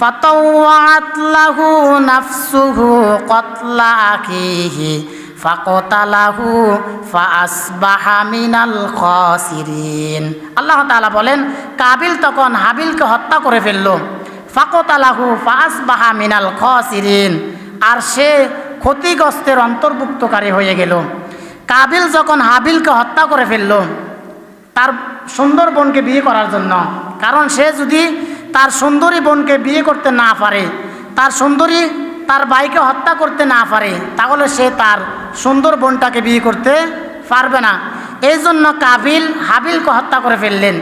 فطوعت له نفسه قتل أخيه فقتله فأصبح من الخاسرين আল্লাহ তাআলা বলেন কাবিল তখন হাবিলকে হত্যা করে ফেলল ফাকতালাহু ফাসবাহা মিনাল খসিরিন আর সে ক্ষতিগ্রস্তের অন্তর্ভুক্তকারী হয়ে গেল কাবিল যখন হাবিলকে হত্যা করে ফেলল তার সুন্দর বোনকে বিয়ে করার জন্য কারণ সে যদি তার সুন্দরী বোনকে বিয়ে করতে না পারে, তার সুন্দরী তার ভাইকে হত্যা করতে না পারে, তাহলে সে তার সুন্দর বোনটাকে বিয়ে করতে পারবে না। এই জন্য কাবিল হাবিলকে হত্যা করে ফেললেন।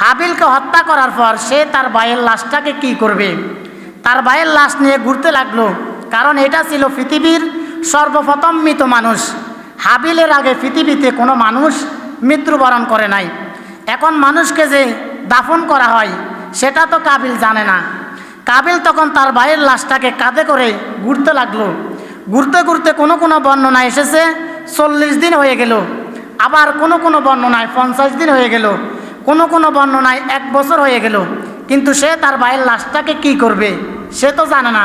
হাবিলকে হত্যা করার পর সে তার ভাইয়ের লাশটাকে কি করবে? তার ভাইয়ের লাশ নিয়ে ঘুরতে লাগল, কারণ এটা ছিল পৃথিবীর সর্বপ্রথম মৃত মানুষ। হাবিলের আগে পৃথিবীতে কোনো মানুষ মৃত্যুবরণ করে নাই। এখন মানুষকে যে দাফন করা হয় সেটা তো কাবিল জানে না। কাবিল তখন তার ভাইয়ের লাশটাকে কাঁধে করে ঘুরতে লাগল। ঘুরতে ঘুরতে কোনো কোনো বর্ণনা এসেছে, চল্লিশ দিন হয়ে গেল। আবার কোনো কোনো বর্ণনায় পঞ্চাশ দিন হয়ে গেল। কোনো কোনো বর্ণনায় এক বছর হয়ে গেল। কিন্তু সে তার ভাইয়ের লাশটাকে কি করবে, সে তো জানে না।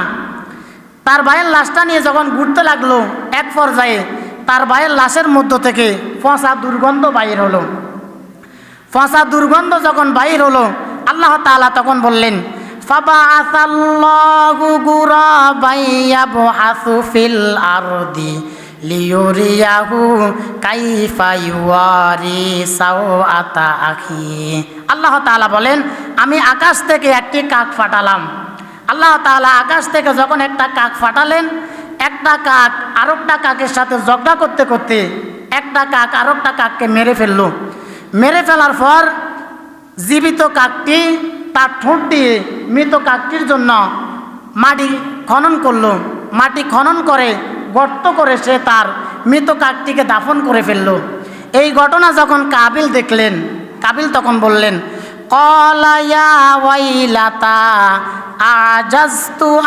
তার ভাইয়ের লাশটা নিয়ে যখন ঘুরতে লাগল, এক পর্যায়ে তার ভাইয়ের লাশের মধ্য থেকে ফসা দুর্গন্ধ বাইর হলো। ফসা দুর্গন্ধ যখন বাইর হলো আল্লাহ তাআলা তখন বললেন فبعث الله غرابا يبحث في الأرض ليريه كيف يواري سوءة أخيه আল্লাহ তাআলা বলেন আমি আকাশ থেকে একটি কাক ফাটালাম আল্লাহ তাআলা আকাশ থেকে যখন একটা কাক ফাটালেন একটা কাক আরেকটা কাকের সাথে ঝগড়া করতে করতে একটা কাক আরেকটা কাককে মেরে ফেললো মেরে ফেলার পর জীবিত কাকটি তার ঠোঁট দিয়ে মৃত কাকটির জন্য মাটি খনন করল। মাটি খনন করে, গর্ত করে সে তার মৃত কাকটিকে দাফন করে ফেলল। এই ঘটনা যখন কাবিল দেখলেন, কাবিল তখন বললেন কলায়া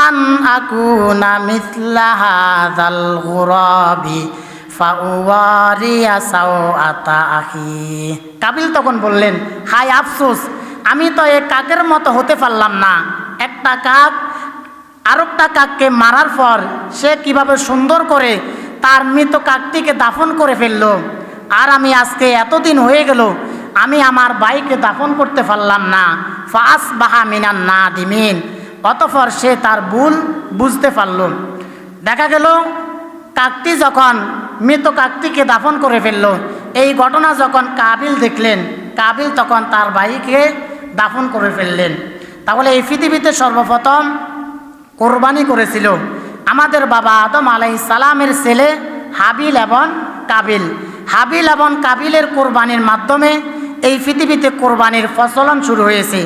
আন আকুনা কাবিল তখন বললেন হাই আফসোস, আমি তো এ কাকের মতো হতে পারলাম না। একটা কাক, আরেকটা কাককে মারার পর সে কীভাবে সুন্দর করে তার মৃত কাকটিকে দাফন করে ফেলল। আর আমি আজকে এতদিন হয়ে গেল, আমি আমার বাইকে দাফন করতে পারলাম না। ফাস বাহা মিনান না দিমিন অতঃপর সে তার ভুল বুঝতে পারল। দেখা গেল, কাকটি যখন মৃত কাকটিকে দাফন করে ফেলল। এই ঘটনা যখন কাবিল দেখলেন, কাবিল তখন তার ভাইকে দাফন করে ফেললেন। তাহলে এই পৃথিবীতে সর্বপ্রথম কোরবানি করেছিল আমাদের বাবা আদম আলাই সালামের ছেলে হাবিল এবং কাবিল। হাবিল এবং কাবিলের কোরবানির মাধ্যমে এই পৃথিবীতে কোরবানির প্রচলন শুরু হয়েছে।